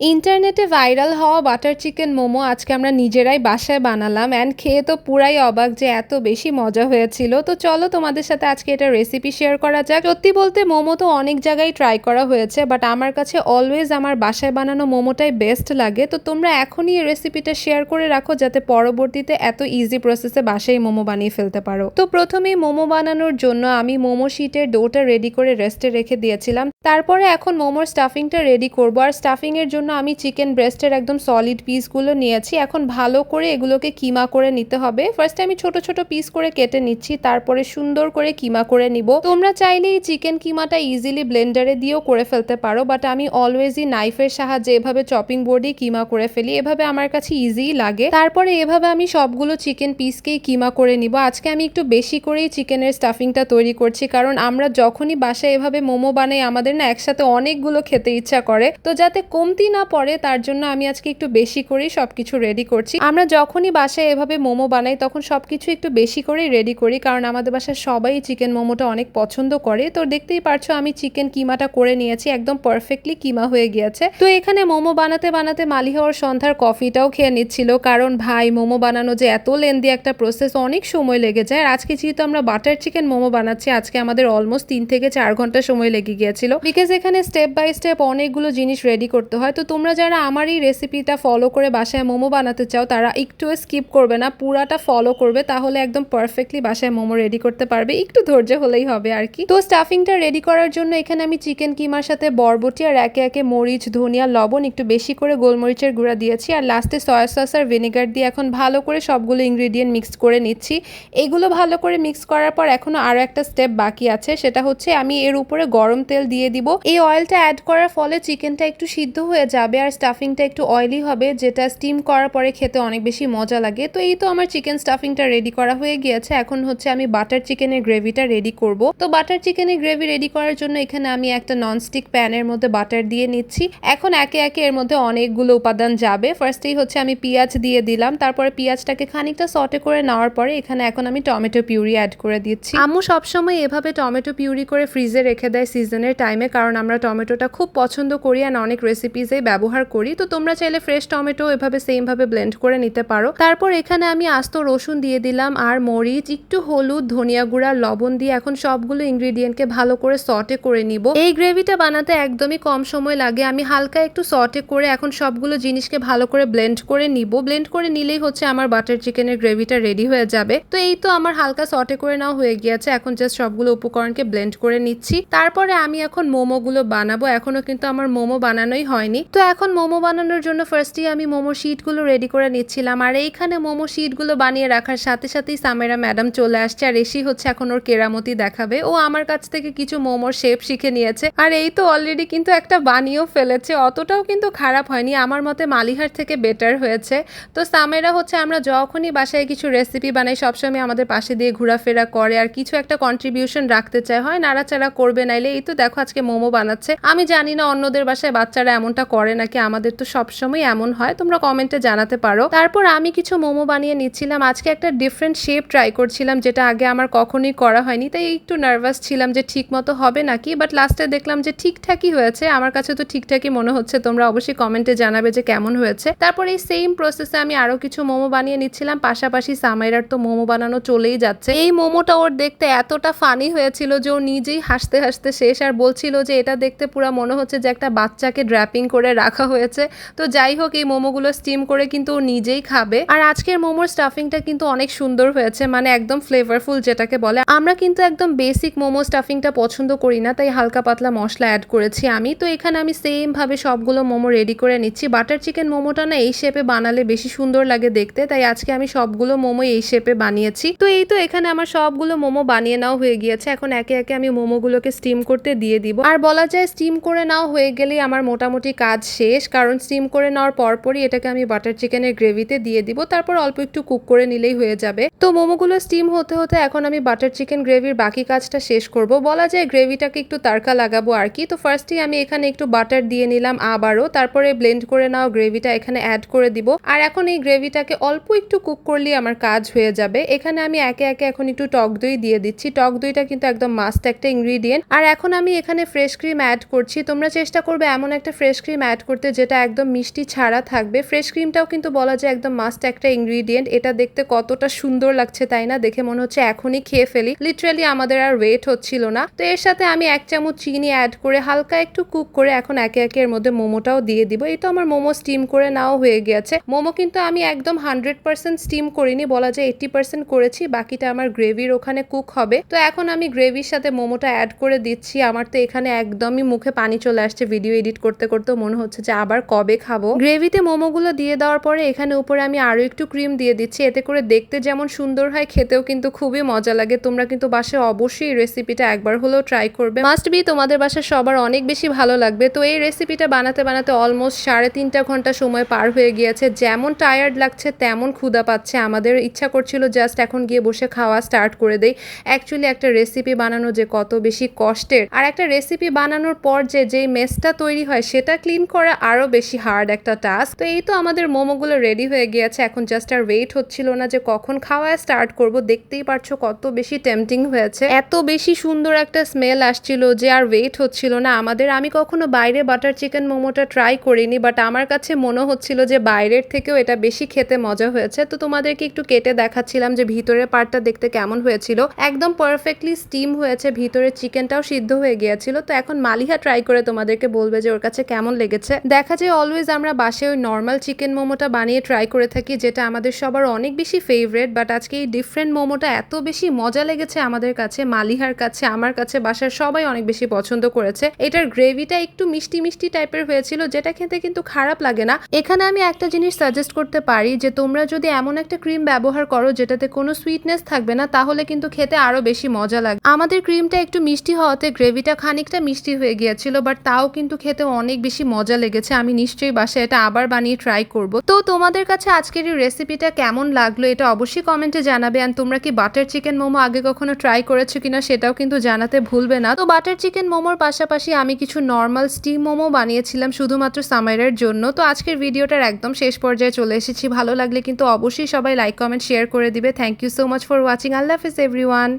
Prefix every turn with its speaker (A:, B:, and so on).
A: ইন্টারনেটে ভাইরাল হওয়া butter chicken momo আজকে আমরা নিজেরাই বাসায় বানালাম অ্যান্ড খেয়ে তো পুরাই অবাক যে এত বেশি মজা হয়েছিল। তো চলো তোমাদের সাথে আজকে এটা রেসিপি শেয়ার করা যাক। সত্যি বলতে মোমো তো অনেক জায়গায় ট্রাই করা হয়েছে বাট আমার কাছে অলওয়েজ আমার বাসায় বানানো মোমোটাই বেস্ট লাগে। তো তোমরা এখনই এই রেসিপিটা শেয়ার করে রাখো যাতে পরবর্তীতে এত ইজি প্রসেসে বাসায় মোমো বানিয়ে ফেলতে পারো। তো প্রথমেই মোমো বানানোর জন্য আমি মোমো শিটের ডোটা রেডি করে রেস্টে রেখে দিয়েছিলাম। তারপরে এখন মোমোর স্টাফিংটা রেডি করব। আর স্টাফিংয়ের এর জন্য আমি চিকেন ব্রেস্টের একদম সলিড পিসগুলো নিয়েছি। এখন ভালো করে এগুলোকে কিমা করে নিতে হবে। ফার্স্টে আমি ছোট ছোট পিস করে কেটে নিচ্ছি, তারপরে সুন্দর করে কিমা করে নিব। তোমরা চাইলে এই চিকেন কিমাটা ইজিলি ব্লেন্ডারে দিয়েও করে ফেলতে পারো বাট আমি অলওয়েজই নাইফের সাহায্যে এভাবে চপিং বোর্ডেই কিমা করে ফেলি। এভাবে আমার কাছে ইজিই লাগে। তারপরে এভাবে আমি সবগুলো চিকেন পিসকেই কিমা করে নিব। আজকে আমি একটু বেশি করেই চিকেনের স্টাফিংটা তৈরি করছি, কারণ আমরা যখনই বাসায় এভাবে মোমো বানাই, আমাদের না একসাথে অনেকগুলো খেতে ইচ্ছা করে। তো যাতে কমতি না পড়ে, তার জন্য আমি আজকে একটু বেশি করেই সবকিছু রেডি করছি। আমরা যখনই বাসায় এভাবে মোমো বানাই, তখন সবকিছু একটু বেশি করেই রেডি করি, কারণ আমাদের বাসায় সবাই চিকেন মোমোটা অনেক পছন্দ করে। তো দেখতেই পারছ, আমি চিকেন কিমাটা করে নিয়েছি, একদম পারফেক্টলি কিমা হয়ে গিয়েছে। তো এখানে মোমো বানাতে বানাতে মালি হওয়ার সন্ধ্যার কফিটাও খেয়ে নিচ্ছিল, কারণ ভাই, মোমো বানানো যে এত লেন্দি একটা প্রসেস অনেক সময় লেগে যায়। আর আজকে যেহেতু আমরা বাটার চিকেন মোমো বানাচ্ছি, আজকে আমাদের অলমোস্ট তিন থেকে চার ঘণ্টা সময় লেগে গিয়েছিল। বিকজ এখানে স্টেপ বাই স্টেপ অনেকগুলো জিনিস রেডি করতে হয়, তো তোমরা যারা আমার এই রেসিপিটা ফলো করে বাসায় মোমো বানাতে চাও, তারা একটু স্কিপ করবে না। পুরাটা ফলো করবে, তাহলে একদম পারফেক্টলি বাসায় মোমো রেডি করতে পারবে। একটু ধৈর্য হলেই হবে আর কি। তো স্টাফিংটা রেডি করার জন্য এখানে আমি চিকেন কিমার সাথে বরবটি আর একে একে মরিচ, ধনিয়া, লবণ একটু বেশি করে গোলমরিচের গুঁড়া দিয়েছি। আর লাস্টে সয়া সস আর ভিনেগার দিয়ে এখন ভালো করে সবগুলো ইনগ্রিডিয়েন্ট মিক্স করে নিচ্ছি। এগুলো ভালো করে মিক্স করার পর এখনও আরও একটা স্টেপ বাকি আছে, সেটা হচ্ছে আমি এর উপরে গরম তেল দিয়ে দিব। এই অয়েলটা অ্যাড করার ফলে চিকেনটা একটু সিদ্ধ হয়ে যাবে আর স্টাফিংটা একটু অয়েলি হবে, যেটা স্টিম করার পরে খেতে অনেক বেশি মজা লাগে। তো এই তো আমার চিকেন স্টাফিংটা রেডি করা হয়ে গিয়েছে। এখন হচ্ছে আমি বাটার চিকেনের গ্রেভিটা রেডি করব। তো বাটার চিকেনের গ্রেভি রেডি করার জন্য এখানে আমি একটা ননস্টিক প্যানের মধ্যে বাটার দিয়ে নিচ্ছি। এখন একে একে এর মধ্যে অনেকগুলো উপাদান যাবে। ফার্স্টেই হচ্ছে আমি পেঁয়াজ দিয়ে দিলাম। তারপরে পেঁয়াজটাকে খানিকটা সটে করে নেওয়ার পরে এখানে এখন আমি টমেটো পিউরি অ্যাড করে দিচ্ছি। আম্মু সবসময় এভাবে টমেটো পিউরি করে ফ্রিজে রেখে দেয় সিজনের টাইমে কারণ আমরা টমেটোটা খুব পছন্দ করি আর অনেক রেসিপিসেই ব্যবহার করি, তো তোমরা চাইলে ফ্রেশ টমেটো এভাবে সেমভাবে ব্লেন্ড করে নিতে পারো। তারপর এখানে আমি আস্ত রসুন দিয়ে দিলাম আর মরিচ, একটু হলুদ, ধনিয়া গুঁড়া, লবণ দিয়ে এখন সবগুলো ইনগ্রিডিয়েন্টকে ভালো করে সটে করে নিব। এই গ্রেভিটা বানাতে একদমই কম সময় লাগে, আমি হালকা একটু সটে করে এখন সবগুলো জিনিসকে ভালো করে ব্লেন্ড করে নিব। ব্লেন্ড করে নিলেই হচ্ছে আমার বাটার চিকেনের গ্রেভিটা রেডি হয়ে যাবে। তো এই তো আমার হালকা সটে করে নেওয়া হয়ে গিয়েছে, এখন জাস্ট সবগুলো উপকরণকে ব্লেন্ড করে নিচ্ছি। তারপরে আমি এখন মোমোগুলো বানাবো, এখনও কিন্তু আমার মোমো বানানোই হয়নি। তো এখন মোমো বানানোর জন্য ফার্স্টে আমি মোমো শিটগুলো রেডি করে নিচ্ছিলাম। আর এইখানে মোমো শিটগুলো বানিয়ে রাখার সাথে সাথেই সামেরা ম্যাডাম চলে আসছে। আর এসি হচ্ছে এখন ওর কেরামতি দেখাবে। ও আমার কাছ থেকে কিছু মোমোর শেপ শিখে নিয়েছে। আর এই তো অলরেডি কিন্তু একটা বানিয়েও ফেলেছে। অতটাও কিন্তু খারাপ হয়নি। আমার মতে মালিহার থেকে বেটার হয়েছে। তো সামেরা হচ্ছে আমরা যখনই বাসায় কিছু রেসিপি বানাই, সবসময় আমাদের পাশে দিয়ে ঘোরাফেরা করে। আর কিছু একটা কন্ট্রিবিউশন রাখতে চায়। হয় নাড়াচাড়া করবে, নাইলে এই তো দেখো আজকে মোমো বানাচ্ছে। আমি জানি না অন্যদের বাসায় বাচ্চারা এমনটা করে নাকি আমাদের তো সবসময় এমন হয়। তোমরা কমেন্টে জানাতে পারো। তারপর আমি কিছু মোমো বানিয়ে নিচ্ছিলাম। আজকে একটা ডিফারেন্ট শেপ ট্রাই করছিলাম, যেটা আগে আমার কখনোই করা হয়নি। তাই একটু নার্ভাস ছিলাম যে ঠিক মতো হবে নাকি বাট লাস্টে দেখলাম যে ঠিকঠাকই হয়েছে। আমার কাছে তো ঠিকঠাকই মনে হচ্ছে। তোমরা অবশ্যই কমেন্টে জানাবে যে কেমন হয়েছে। তারপর এই সেম প্রসেসে আমি আরও কিছু মোমো বানিয়ে নিচ্ছিলাম। পাশাপাশি সামাইরার তো মোমো বানানো চলেই যাচ্ছে। এই মোমোটা ওর দেখতে এতটা ফানি হয়েছিল যে ও নিজেই হাসতে হাসতে শেষ। আর বলছিল যে এটা দেখতে পুরো মনে হচ্ছে যে একটা বাচ্চাকে ড্র্যাপিং করে রাখা হয়েছে। তো যাই হোক, এই মোমোগুলো স্টিম করে কিন্তু নিজেই খাবে। আর আজকের মোমোর স্টাফিংটা কিন্তু অনেক সুন্দর হয়েছে মানে একদম ফ্লেভারফুল যেটাকে বলে। আমরা কিন্তু একদম বেসিক মোমো স্টাফিংটা পছন্দ করি না, তাই হালকা পাতলা মশলা অ্যাড করেছি আমি। তো এখানে আমি সেম ভাবে সবগুলো মোমো রেডি করে নিচ্ছি। বাটার চিকেন মোমোটা না এই শেপে বানালে বেশি সুন্দর লাগে দেখতে, তাই আজকে আমি সবগুলো মোমো এই শেপে বানিয়েছি। তো এই তো এখানে আমার সবগুলো মোমো বানিয়ে নাও হয়ে গিয়েছে। এখন একে একে আমি মোমোগুলোকে স্টিম করতে দিয়ে দিব। আর বলা যায় স্টিম করে নাও হয়ে গেলেই আমার মোটামুটি কাজ শেষ, কারণ স্টিম করে নেওয়ার পরপরই এটাকে আমি বাটার চিকেনের গ্রেভিতে দিয়ে দিব। তারপর অল্প একটু কুক করে নিলেই হয়ে যাবে। তো মোমোগুলো স্টিম হতে হতে এখন আমি বাটার চিকেন গ্রেভির বাকি কাজটা শেষ করব। বলা যায় গ্রেভিটাকে একটু তারকা লাগাবো আর কি। তো ফার্স্টেই আমি এখানে একটু বাটার দিয়ে নিলাম আবারও। তারপরে ব্লেন্ড করে নেওয়া গ্রেভিটা এখানে অ্যাড করে দিব। আর এখন এই গ্রেভিটাকে অল্প একটু কুক করলেই আমার কাজ হয়ে যাবে। এখানে আমি একে একে এখন একটু টক দই দিয়ে দিচ্ছি। টক দইটা কিন্তু একদম মাস্ট একটা ইনগ্রিডিয়েন্ট আর এখন আমি এখানে ফ্রেশ ক্রিম অ্যাড করছি। তোমরা চেষ্টা করবে এমন একটা ফ্রেশ ক্রিম অ্যাড করতে যেটা একদম মিষ্টি ছাড়া থাকবে। ফ্রেশ ক্রিমটাও কিন্তু বলা যায় একদম মাস্ট একটা ইনগ্রিডিয়েন্ট এটা দেখতে কতটা সুন্দর লাগছে তাই না? দেখে মনে হচ্ছে এখনই খেয়ে ফেলি। লিটারালি আমাদের আর ওয়েট হচ্ছিল না। তো এর সাথে আমি এক চামচ চিনি অ্যাড করে হালকা একটু কুক করে এখন একে একে এর মধ্যে মোমোটাও দিয়ে দিব। এই তো আমার মোমো স্টিম করে নাও হয়ে গেছে। মোমো কিন্তু আমি একদম হান্ড্রেড পার্সেন্ট স্টিম করিনি, বলা যায় এইটি পার্সেন্ট করেছি। বাকিটা আমার গ্রেভির ওখানে কুক হবে। তো এখন আমি গ্রেভির সাথে মোমোটা অ্যাড করে দিচ্ছি। আমার তো এখানে একদমই মুখে পানি চলে আসছে ভিডিও এডিট করতে করতে মনে হচ্ছে যে আবার কবে খাব? গ্রেভিতে মোমোগুলো দিয়ে দেওয়ার পরে এখানে উপরে আমি আরও একটু ক্রিম দিয়ে দিচ্ছি। এতে করে দেখতে যেমন সুন্দর হয়, খেতেও কিন্তু খুবই মজা লাগে। তোমরা কিন্তু বাসায় অবশ্যই রেসিপিটা একবার হলেও ট্রাই করবে। মাস্ট বি তোমাদের বাসায় সবার অনেক বেশি ভালো লাগবে। তো এই রেসিপিটা বানাতে বানাতে অলমোস্ট সাড়ে তিনটা ঘণ্টা সময় পার হয়ে গিয়েছে। যেমন টায়ার্ড লাগছে, তেমন ক্ষুধা পাচ্ছে। আমাদের ইচ্ছা করছিল জাস্ট এখন গিয়ে বসে খাওয়া স্টার্ট করে দেই। অ্যাকচুয়ালি একটা রেসিপি বানানো যে কত বেশি কষ্টের। আর একটা রেসিপি বানানোর পর যে, যেই মেসটা তৈরি হয়, সেটা ক্লিন করা আরও বেশি হার্ড একটা টাস্ক তো এই তো আমাদের মোমোগুলো রেডি হয়ে গিয়েছে। এখন জাস্ট আর ওয়েট হচ্ছিল না যে কখন খাওয়া স্টার্ট করব। দেখতেই পারছ কত বেশি টেম্পটিং হয়েছে। এত বেশি সুন্দর একটা স্মেল আসছিল যে আর ওয়েট হচ্ছিল না। আমাদের আমি কখনো বাইরে বাটার চিকেন মোমোটা ট্রাই করিনি বাট আমার কাছে মনে হচ্ছিল যে বাইরের থেকেও এটা বেশি খেতে মজা হয়েছে। তো তোমাদেরকে একটু কেটে দেখাচ্ছিলাম যে ভিতরের পার্টটা দেখতে কেমন হয়েছিল। একদম পারফেক্টলি স্টিম হয়েছে। ভিতরে চিকেনটাও সিদ্ধ হয়ে গিয়েছিল। তো এখন মালিহা ট্রাই করে তোমাদেরকে বলবে যে ওর কাছে কেমন লেগেছে। দেখা যায় অলওয়েজ আমরা বাসায় ওই নর্মাল চিকেন মোমোটা বানিয়ে ট্রাই করে থাকি, যেটা আমাদের সবার অনেক বেশি ফেভারেট বাট আজকে এই ডিফারেন্ট মোমোটা এত বেশি মজা লেগেছে আমাদের কাছে, মালিহার কাছে, আমার কাছে, বাসার সবাই অনেক বেশি পছন্দ করেছে। এটার গ্রেভিটা একটু মিষ্টি মিষ্টি টাইপের হয়েছিল, যেটা খেতে কিন্তু খারাপ লাগে না। এখানে আমি একটা জিনিস সাজেস্ট করতে পারি যে, তোমরা যদি এমন একটা ক্রিম ব্যবহার করো, যেটাতে কোনো সুইটনেস থাকবে না, তাহলে কিন্তু খেতে আরও বেশি মজা লাগে। আমাদের ক্রিমটা একটু মিষ্টি হওয়াতে গ্রেভিটা খানিকটা মিষ্টি হয়ে গিয়েছিল বাট তাও কিন্তু খেতে অনেক বেশি মজা লেগেছে, আমি নিশ্চয়ই বাসায় এটা আবার বানিয়ে ট্রাই করব। তো তোমাদের কাছে আজকের এই রেসিপিটা কেমন লাগল এটা অবশ্যই কমেন্টে জানাবে। আর তোমরা কি বাটার চিকেন মোমো আগে কখনো ট্রাই করেছ কিনা সেটাও কিন্তু জানাতে ভুলবে না। তো বাটার চিকেন মোমোর পাশাপাশি আমি কিছু নর্মাল স্টিম মোমো বানিয়েছিলাম শুধুমাত্র সামাইরের জন্য। তো আজকের ভিডিওটার একদম শেষ পর্যায়ে চলে এসেছি। ভালো লাগলে কিন্তু অবশ্যই সবাই লাইক কমেন্ট শেয়ার করে দিবে। Thank you so much for watching আল্লাহ হাফিজ এভরিওয়ান